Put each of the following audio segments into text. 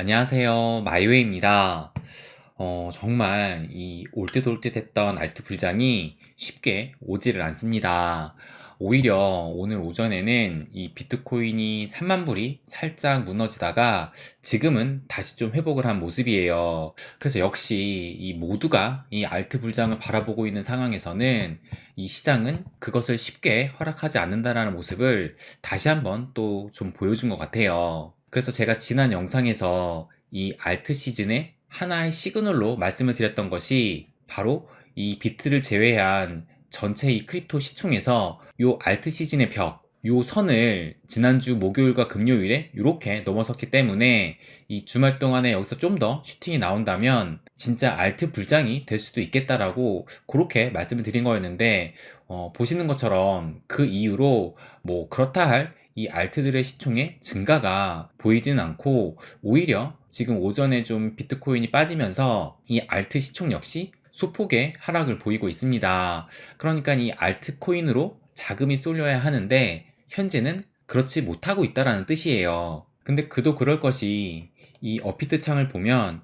안녕하세요. 마이웨이입니다. 어, 정말 이 올듯올듯 했던 알트 불장이 쉽게 오지를 않습니다. 오히려 오늘 오전에는 이 비트코인이 3만 불이 살짝 무너지다가 지금은 다시 좀 회복을 한 모습이에요. 그래서 역시 이 모두가 이 알트 불장을 바라보고 있는 상황에서는 이 시장은 그것을 쉽게 허락하지 않는다라는 모습을 다시 한번 또 좀 보여준 것 같아요. 그래서 제가 지난 영상에서 이 알트 시즌의 하나의 시그널로 말씀을 드렸던 것이 바로 이 비트를 제외한 전체 이 크립토 시총에서 요 알트 시즌의 벽, 요 선을 지난주 목요일과 금요일에 이렇게 넘어섰기 때문에 이 주말 동안에 여기서 좀 더 슈팅이 나온다면 진짜 알트 불장이 될 수도 있겠다라고 그렇게 말씀을 드린 거였는데 어, 보시는 것처럼 그 이후로 뭐 그렇다 할 이 알트들의 시총의 증가가 보이지는 않고 오히려 지금 오전에 좀 비트코인이 빠지면서 이 알트 시총 역시 소폭의 하락을 보이고 있습니다. 그러니까 이 알트코인으로 자금이 쏠려야 하는데 현재는 그렇지 못하고 있다라는 뜻이에요. 근데 그도 그럴 것이 이 어피트 창을 보면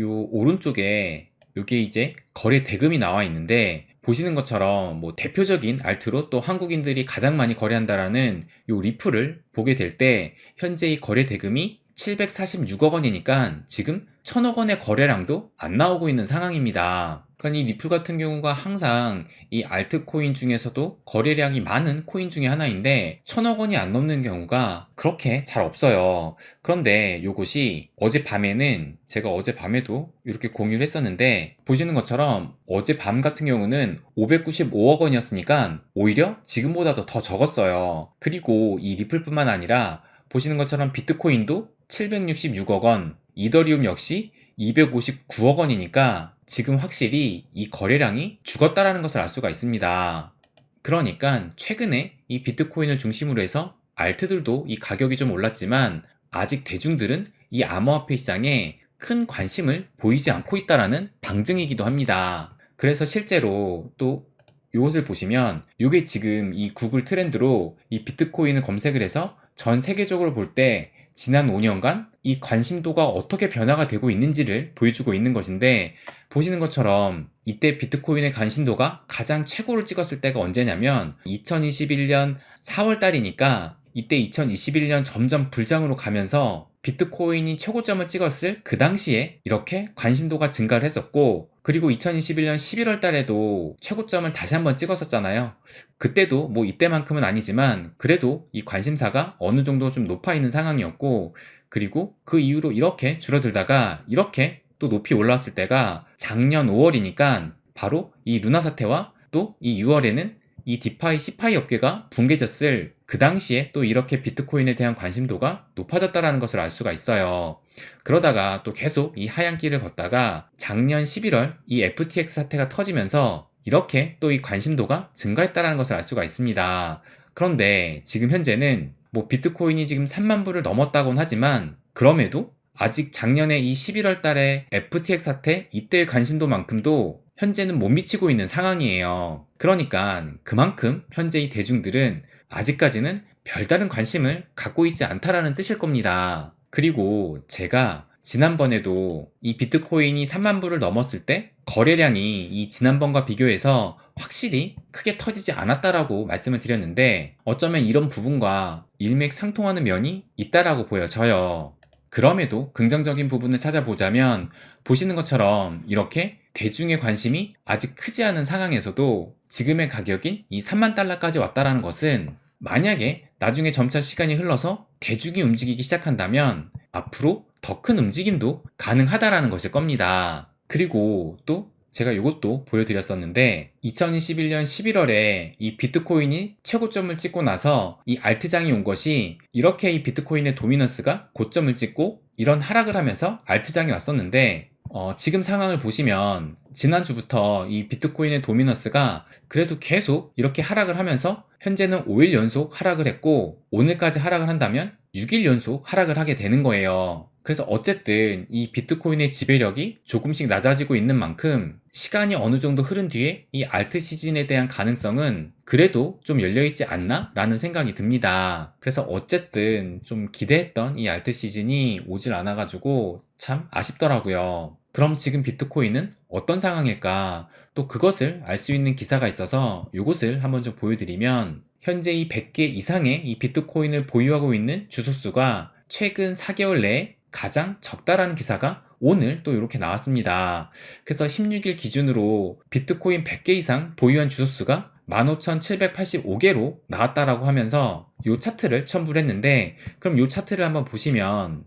요 오른쪽에 요게 이제 거래 대금이 나와 있는데 보시는 것처럼 뭐 대표적인 알트로 또 한국인들이 가장 많이 거래한다라는 요 리플을 보게 될 때 현재 이 거래 대금이 746억 원이니까 지금 1000억 원의 거래량도 안 나오고 있는 상황입니다. 그러니까 이 리플 같은 경우가 항상 이 알트코인 중에서도 거래량이 많은 코인 중에 하나인데 1000억 원이 안 넘는 경우가 그렇게 잘 없어요. 그런데 요것이 어젯밤에는 제가 어젯밤에도 이렇게 공유를 했었는데 보시는 것처럼 어젯밤 같은 경우는 595억 원이었으니까 오히려 지금보다도 더 적었어요. 그리고 이 리플뿐만 아니라 보시는 것처럼 비트코인도 766억 원, 이더리움 역시 259억 원이니까 지금 확실히 이 거래량이 죽었다라는 것을 알 수가 있습니다. 그러니까 최근에 이 비트코인을 중심으로 해서 알트들도 이 가격이 좀 올랐지만 아직 대중들은 이 암호화폐 시장에 큰 관심을 보이지 않고 있다라는 방증이기도 합니다. 그래서 실제로 또 이것을 보시면 이게 지금 이 구글 트렌드로 이 비트코인을 검색을 해서 전 세계적으로 볼 때 지난 5년간 이 관심도가 어떻게 변화가 되고 있는지를 보여주고 있는 것인데 보시는 것처럼 이때 비트코인의 관심도가 가장 최고를 찍었을 때가 언제냐면 2021년 4월 달이니까 이때 2021년 점점 불장으로 가면서 비트코인이 최고점을 찍었을 그 당시에 이렇게 관심도가 증가를 했었고 그리고 2021년 11월 달에도 최고점을 다시 한번 찍었었잖아요. 그때도 뭐 이때만큼은 아니지만 그래도 이 관심사가 어느 정도 좀 높아 있는 상황이었고 그리고 그 이후로 이렇게 줄어들다가 이렇게 또 높이 올라왔을 때가 작년 5월이니까 바로 이 루나 사태와 또 이 6월에는 이 디파이 시파이 업계가 붕괴졌을 그 당시에 또 이렇게 비트코인에 대한 관심도가 높아졌다라는 것을 알 수가 있어요. 그러다가 또 계속 이 하얀 길을 걷다가 작년 11월 이 FTX 사태가 터지면서 이렇게 또 이 관심도가 증가했다라는 것을 알 수가 있습니다. 그런데 지금 현재는 뭐 비트코인이 지금 3만 불을 넘었다곤 하지만 그럼에도 아직 작년에 이 11월 달에 FTX 사태 이때의 관심도만큼도 현재는 못 미치고 있는 상황이에요. 그러니까 그만큼 현재 이 대중들은 아직까지는 별다른 관심을 갖고 있지 않다라는 뜻일 겁니다. 그리고 제가 지난번에도 이 비트코인이 3만 불을 넘었을 때 거래량이 이 지난번과 비교해서 확실히 크게 터지지 않았다라고 말씀을 드렸는데 어쩌면 이런 부분과 일맥상통하는 면이 있다라고 보여져요. 그럼에도 긍정적인 부분을 찾아보자면 보시는 것처럼 이렇게 대중의 관심이 아직 크지 않은 상황에서도 지금의 가격인 이 3만 달러까지 왔다라는 것은 만약에 나중에 점차 시간이 흘러서 대중이 움직이기 시작한다면 앞으로 더 큰 움직임도 가능하다라는 것일 겁니다. 그리고 또 제가 이것도 보여드렸었는데 2021년 11월에 이 비트코인이 최고점을 찍고 나서 이 알트장이 온 것이 이렇게 이 비트코인의 도미넌스가 고점을 찍고 이런 하락을 하면서 알트장이 왔었는데 어, 지금 상황을 보시면 지난주부터 이 비트코인의 도미너스가 그래도 계속 이렇게 하락을 하면서 현재는 5일 연속 하락을 했고 오늘까지 하락을 한다면 6일 연속 하락을 하게 되는 거예요. 그래서 어쨌든 이 비트코인의 지배력이 조금씩 낮아지고 있는 만큼 시간이 어느 정도 흐른 뒤에 이 알트 시즌에 대한 가능성은 그래도 좀 열려있지 않나? 라는 생각이 듭니다. 그래서 어쨌든 좀 기대했던 이 알트 시즌이 오질 않아가지고 참 아쉽더라고요. 그럼 지금 비트코인은 어떤 상황일까? 또 그것을 알 수 있는 기사가 있어서 이것을 한번 좀 보여드리면 현재 이 100개 이상의 이 비트코인을 보유하고 있는 주소수가 최근 4개월 내에 가장 적다라는 기사가 오늘 또 이렇게 나왔습니다. 그래서 16일 기준으로 비트코인 100개 이상 보유한 주소수가 15,785개로 나왔다라고 하면서 이 차트를 첨부를 했는데 그럼 이 차트를 한번 보시면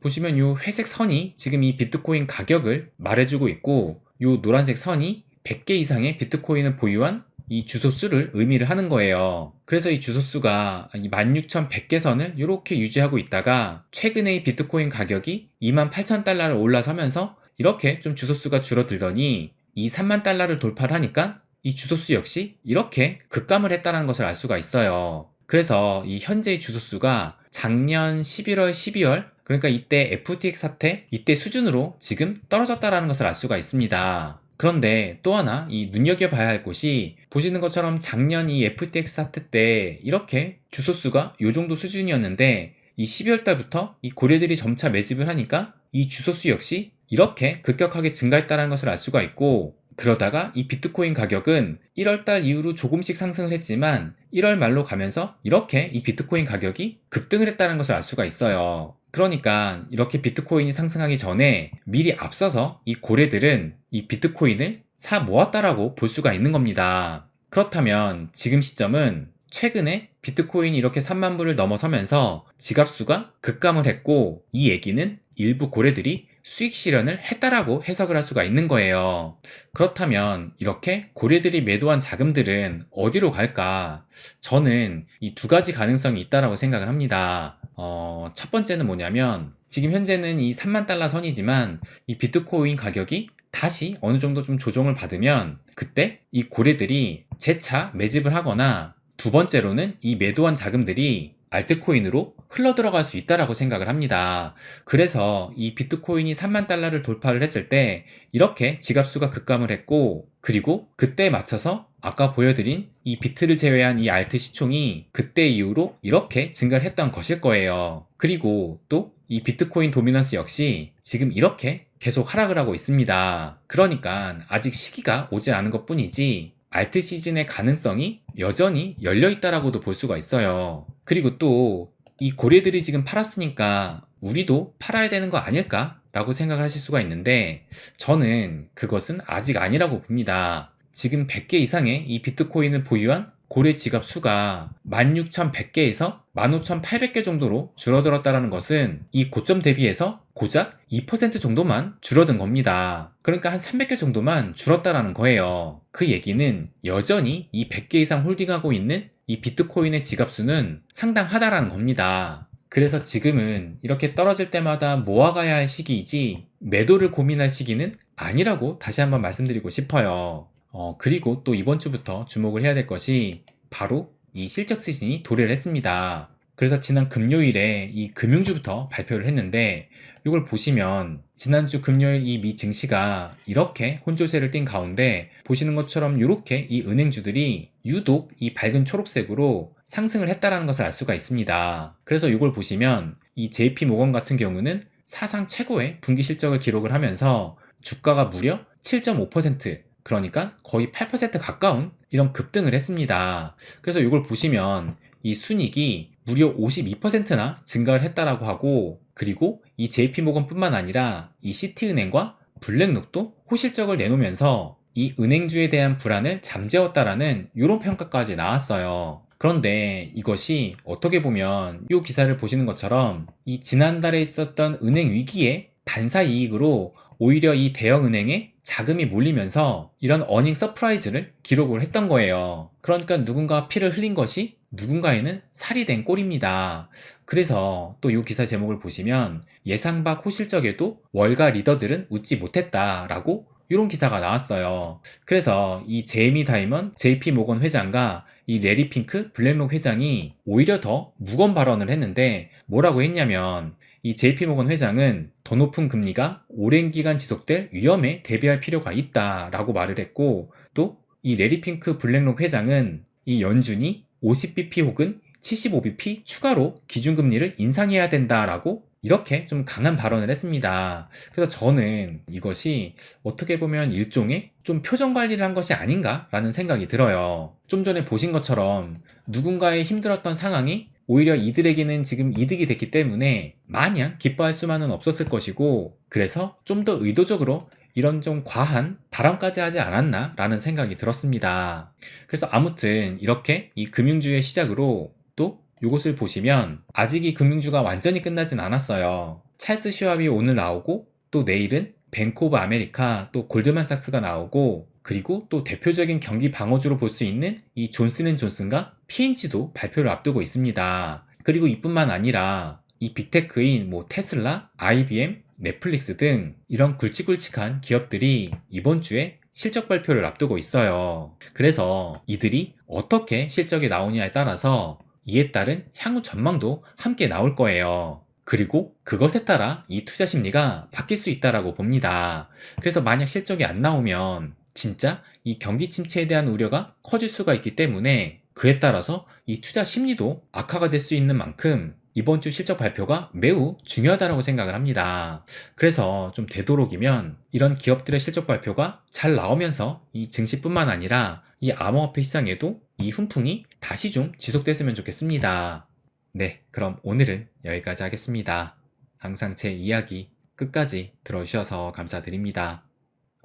보시면 이 회색 선이 지금 이 비트코인 가격을 말해주고 있고 이 노란색 선이 100개 이상의 비트코인을 보유한 이 주소수를 의미를 하는 거예요. 그래서 이 주소수가 이 16,100개 선을 이렇게 유지하고 있다가 최근에 이 비트코인 가격이 28,000달러를 올라서면서 이렇게 좀 주소수가 줄어들더니 이 3만 달러를 돌파를 하니까 이 주소수 역시 이렇게 급감을 했다는 것을 알 수가 있어요. 그래서 이 현재의 주소수가 작년 11월, 12월 그러니까 이때 FTX 사태 이때 수준으로 지금 떨어졌다라는 것을 알 수가 있습니다. 그런데 또 하나 이 눈여겨봐야 할 곳이 보시는 것처럼 작년 이 FTX 사태 때 이렇게 주소수가 이 정도 수준이었는데 이 12월 달부터 이 고래들이 점차 매집을 하니까 이 주소수 역시 이렇게 급격하게 증가했다는 것을 알 수가 있고 그러다가 이 비트코인 가격은 1월 달 이후로 조금씩 상승을 했지만 1월 말로 가면서 이렇게 이 비트코인 가격이 급등을 했다는 것을 알 수가 있어요. 그러니까 이렇게 비트코인이 상승하기 전에 미리 앞서서 이 고래들은 이 비트코인을 사 모았다라고 볼 수가 있는 겁니다. 그렇다면 지금 시점은 최근에 비트코인이 이렇게 3만 불을 넘어서면서 지갑수가 급감을 했고 이 얘기는 일부 고래들이 수익 실현을 했다라고 해석을 할 수가 있는 거예요. 그렇다면 이렇게 고래들이 매도한 자금들은 어디로 갈까? 저는 이 두 가지 가능성이 있다라고 생각을 합니다. 어, 첫 번째는 뭐냐면 지금 현재는 이 3만 달러 선이지만 이 비트코인 가격이 다시 어느 정도 좀 조정을 받으면 그때 이 고래들이 재차 매집을 하거나 두 번째로는 이 매도한 자금들이 알트코인으로 흘러 들어갈 수 있다라고 생각을 합니다. 그래서 이 비트코인이 3만 달러를 돌파를 했을 때 이렇게 지갑수가 급감을 했고 그리고 그때에 맞춰서 아까 보여드린 이 비트를 제외한 이 알트 시총이 그때 이후로 이렇게 증가를 했던 것일 거예요. 그리고 또 이 비트코인 도미넌스 역시 지금 이렇게 계속 하락을 하고 있습니다. 그러니까 아직 시기가 오지 않은 것 뿐이지 알트 시즌의 가능성이 여전히 열려 있다라고도 볼 수가 있어요. 그리고 또 이 고래들이 지금 팔았으니까 우리도 팔아야 되는 거 아닐까? 라고 생각을 하실 수가 있는데 저는 그것은 아직 아니라고 봅니다. 지금 100개 이상의 이 비트코인을 보유한 고래 지갑 수가 16,100개에서 15,800개 정도로 줄어들었다는 것은 이 고점 대비해서 고작 2% 정도만 줄어든 겁니다. 그러니까 한 300개 정도만 줄었다라는 거예요. 그 얘기는 여전히 이 100개 이상 홀딩하고 있는 이 비트코인의 지갑 수는 상당하다라는 겁니다. 그래서 지금은 이렇게 떨어질 때마다 모아가야 할 시기이지 매도를 고민할 시기는 아니라고 다시 한번 말씀드리고 싶어요. 어, 그리고 또 이번 주부터 주목을 해야 될 것이 바로 이 실적 시즌이 도래를 했습니다. 그래서 지난 금요일에 이 금융주부터 발표를 했는데 이걸 보시면 지난주 금요일 이 미 증시가 이렇게 혼조세를 띈 가운데 보시는 것처럼 이렇게 이 은행주들이 유독 이 밝은 초록색으로 상승을 했다라는 것을 알 수가 있습니다. 그래서 이걸 보시면 이 JP 모건 같은 경우는 사상 최고의 분기 실적을 기록을 하면서 주가가 무려 7.5% 그러니까 거의 8% 가까운 이런 급등을 했습니다. 그래서 이걸 보시면 이 순익이 무려 52%나 증가를 했다라고 하고 그리고 이 JP모건뿐만 아니라 이 시티은행과 블랙록도 호실적을 내놓으면서 이 은행주에 대한 불안을 잠재웠다라는 이런 평가까지 나왔어요. 그런데 이것이 어떻게 보면 이 기사를 보시는 것처럼 이 지난달에 있었던 은행 위기의 반사 이익으로 오히려 이 대형 은행에 자금이 몰리면서 이런 어닝 서프라이즈를 기록을 했던 거예요. 그러니까 누군가 피를 흘린 것이 누군가에는 살이 된 꼴입니다. 그래서 또 이 기사 제목을 보시면 예상 밖 호실적에도 월가 리더들은 웃지 못했다라고 이런 기사가 나왔어요. 그래서 이 제이미 다이먼 JP 모건 회장과 이 레리 핑크 블랙록 회장이 오히려 더 무거운 발언을 했는데 뭐라고 했냐면 이 JP모건 회장은 더 높은 금리가 오랜 기간 지속될 위험에 대비할 필요가 있다라고 말을 했고 또 이 레리 핑크 블랙록 회장은 이 연준이 50bp 혹은 75bp 추가로 기준금리를 인상해야 된다라고 이렇게 좀 강한 발언을 했습니다. 그래서 저는 이것이 어떻게 보면 일종의 좀 표정 관리를 한 것이 아닌가라는 생각이 들어요. 좀 전에 보신 것처럼 누군가의 힘들었던 상황이 오히려 이들에게는 지금 이득이 됐기 때문에 마냥 기뻐할 수만은 없었을 것이고 그래서 좀 더 의도적으로 이런 좀 과한 발언까지 하지 않았나 라는 생각이 들었습니다. 그래서 아무튼 이렇게 이 금융주의 시작으로 또 이것을 보시면 아직 이 금융주가 완전히 끝나진 않았어요. 찰스 슈왑이 오늘 나오고 또 내일은 뱅크 오브 아메리카 또 골드만삭스가 나오고 그리고 또 대표적인 경기 방어주로 볼 수 있는 이 존슨 앤 존슨과 P&G도 발표를 앞두고 있습니다. 그리고 이뿐만 아니라 이 빅테크인 뭐 테슬라, IBM, 넷플릭스 등 이런 굵직굵직한 기업들이 이번 주에 실적 발표를 앞두고 있어요. 그래서 이들이 어떻게 실적이 나오냐에 따라서 이에 따른 향후 전망도 함께 나올 거예요. 그리고 그것에 따라 이 투자 심리가 바뀔 수 있다라고 봅니다. 그래서 만약 실적이 안 나오면 진짜 이 경기 침체에 대한 우려가 커질 수가 있기 때문에 그에 따라서 이 투자 심리도 악화가 될 수 있는 만큼 이번 주 실적 발표가 매우 중요하다고 생각을 합니다. 그래서 좀 되도록이면 이런 기업들의 실적 발표가 잘 나오면서 이 증시뿐만 아니라 이 암호화폐 시장에도 이 훈풍이 다시 좀 지속됐으면 좋겠습니다. 네, 그럼 오늘은 여기까지 하겠습니다. 항상 제 이야기 끝까지 들어주셔서 감사드립니다.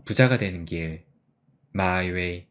부자가 되는 길, 마이웨이.